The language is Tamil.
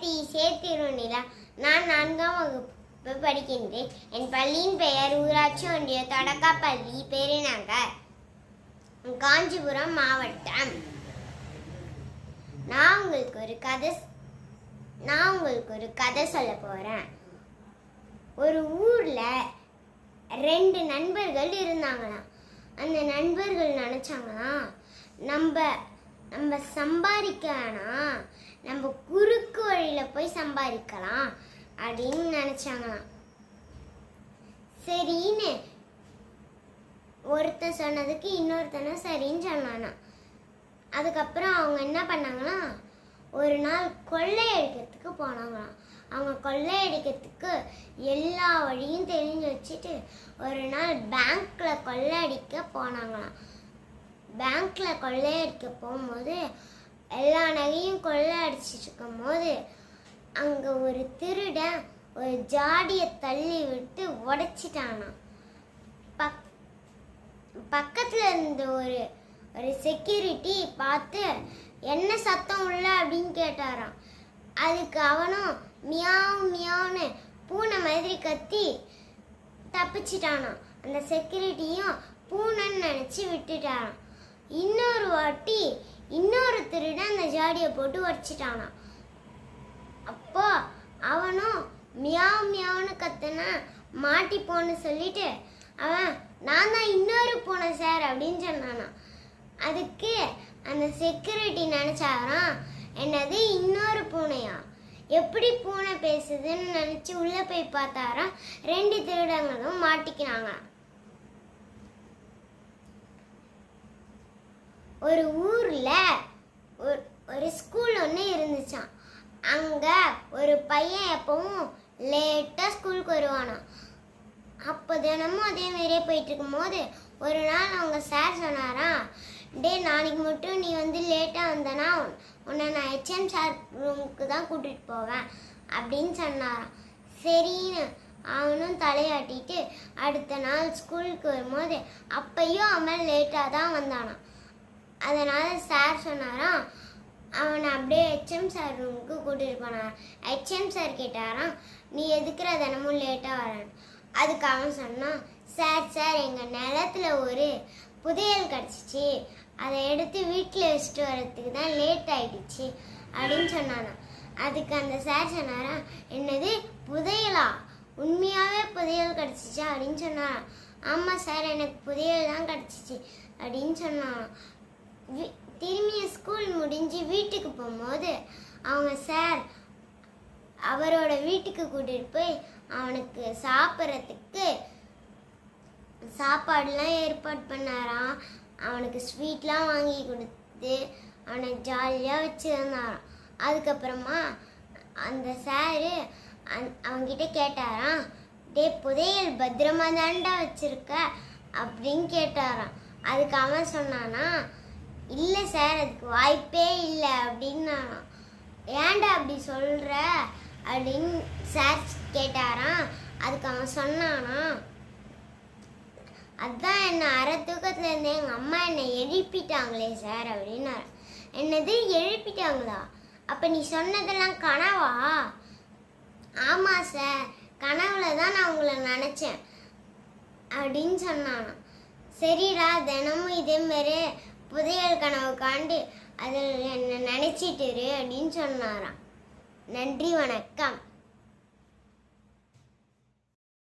சே திருநிலா நான் நான்காம் வகுப்பு படிக்கின்றேன். என் பள்ளியின் பெயர் ஊராட்சி ஒன்றிய தொடக்கப்பள்ளி பெருநகர் காஞ்சிபுரம் மாவட்டம். நான் உங்களுக்கு ஒரு கதை நான் உங்களுக்கு ஒரு கதை சொல்ல போறேன். ஒரு ஊர்ல ரெண்டு நண்பர்கள் இருந்தாங்களாம். அந்த நண்பர்கள் நினச்சாங்களாம் நம்ம நம்ம சம்பாதிக்க வேணாம் நம்ம குறுக்கு வழியில் போய் சம்பாதிக்கலாம் அப்படின்னு நினச்சாங்களாம். சரின்னு ஒருத்தன் சொன்னதுக்கு இன்னொருத்தனும் சரின்னு சொன்னானா அதுக்கப்புறம் அவங்க என்ன பண்ணாங்கன்னா ஒரு நாள் கொள்ளையடிக்கிறதுக்கு போனாங்களாம். அவங்க கொள்ளையடிக்கிறதுக்கு எல்லா வழியும் தெரிஞ்சு வச்சுட்டு ஒரு நாள் பேங்க்கில் கொள்ளையடிக்க போனாங்களாம். பேங்க்ல கொள்ளையடிக்க போகும்போது எல்லா நகையும் கொள்ளையடிச்சிட்டு இருக்கும்போது அங்க ஒரு திருடன் ஒரு ஜாடியை தள்ளி விட்டு உடைச்சிட்டானா. பக் பக்கத்துல இருந்த ஒரு ஒரு செக்யூரிட்டி பார்த்து என்ன சத்தம் உள்ள? அப்படின்னு கேட்டாராம். அதுக்கு அவனும் மியாவும் மியாவுன்னு பூனை மாதிரி கத்தி தப்பிச்சிட்டானான் அந்த செக்யூரிட்டியும் பூனைன்னு நினச்சி விட்டுட்டாரான் இன்னொரு வாட்டி இன்னொரு திருடன் அந்த ஜாடியை போட்டு உடச்சிட்டானா அப்போ அவனும் மியாவ் மியாவ்னு கத்துனா மாட்டிப்போன்னு சொல்லிட்டு அவன் நான் தான் இன்னொரு பூனை சார் அப்படின்னு சொன்னானா அதுக்கு அந்த செக்யூரிட்டி நினச்சாராம் என்னது இன்னொரு பூனையா? எப்படி பூனை பேசுதுன்னு நினச்சி உள்ளே போய் பார்த்தாராம் ரெண்டு திருடங்களும் மாட்டிக்கினாங்க. ஒரு ஊரில் ஒரு ஒரு ஸ்கூல் ஒன்று இருந்துச்சான் அங்கே ஒரு பையன் எப்பவும் லேட்டாக ஸ்கூலுக்கு வருவானான் அப்போ தினமும் அதே மாதிரியே போயிட்டு இருக்கும்போது ஒரு நாள் அவங்க சார் சொன்னாராம் டே நாளைக்கு மட்டும் நீ வந்து லேட்டாக வந்தனா உன்னை நான் ஹெச்எம் சார் ரூமுக்கு தான் கூட்டிகிட்டு போவேன் அப்படின்னு சொன்னாராம். சரின்னு அவனும் தலையாட்டிட்டு அடுத்த நாள் ஸ்கூலுக்கு வரும்போது அப்பையும் அவன் லேட்டாக தான் வந்தானாம். அதனால் சார் சொன்னாராம் அவனை அப்படியே ஹெச்எம் சார் ரூமுக்கு கூட்டிகிட்டு போனான் ஹெச்எம் சார் கேட்டாராம் நீ எதுக்குற தினமும் லேட்டாக வரேன் அதுக்கு அவன் சொன்னான் சார் சார் எங்கள் நிலத்துல ஒரு புதையல் கிடச்சிச்சு. அதை எடுத்து வீட்டில் வச்சுட்டு வரத்துக்கு தான் லேட் ஆகிடுச்சு அப்படின்னு சொன்னானா அதுக்கு அந்த சார் சொன்னாரா என்னது புதையலா? உண்மையாகவே புதையல் கிடச்சிச்சா? அப்படின்னு சொன்னாராம். ஆமாம் சார் எனக்கு புதையல் தான் கிடச்சிச்சு அப்படின்னு சொன்னான் திரும்பி ஸ்கூல் முடிஞ்சு வீட்டுக்கு போகும்போது அவங்க சார் அவரோட வீட்டுக்கு கூட்டிட்டு போய் அவனுக்கு சாப்பிட்றதுக்கு சாப்பாடுலாம் ஏற்பாடு பண்ணாராம். அவனுக்கு ஸ்வீட்லாம் வாங்கி கொடுத்து அவனை ஜாலியாக வச்சுருந்தாராம். அதுக்கப்புறமா அந்த சாரு அந் அவன்கிட்ட கேட்டாராம் டே புதையல் பத்திரமா தாண்டா வச்சுருக்க? அப்படின்னு கேட்டாராம். அதுக்கு அவன் சொன்னானா இல்லை சார் அதுக்கு வாய்ப்பே இல்லை அப்படின்னானாம் ஏன்டா அப்படி சொல்கிற அப்படின்னு சார் கேட்டாராம். அதுக்கு அவன் சொன்னானா அதுதான் என்னை அரை தூக்கத்தில் இருந்தேன் எங்கள் அம்மா என்னை எழுப்பிட்டாங்களே சார் அப்படின்னாரு. என்னது எழுப்பிட்டாங்களா? அப்போ நீ சொன்னதெல்லாம் கனவா? ஆமாம் சார் கனவுல தான் நான் உங்களை நினச்சேன் அப்படின்னு சொன்னானா சரிடா தினமும் இதே புதையல் கனவு காண்டு அதில் என்னை நினச்சிட்டு அப்படின்னு சொன்னாராம். நன்றி வணக்கம்.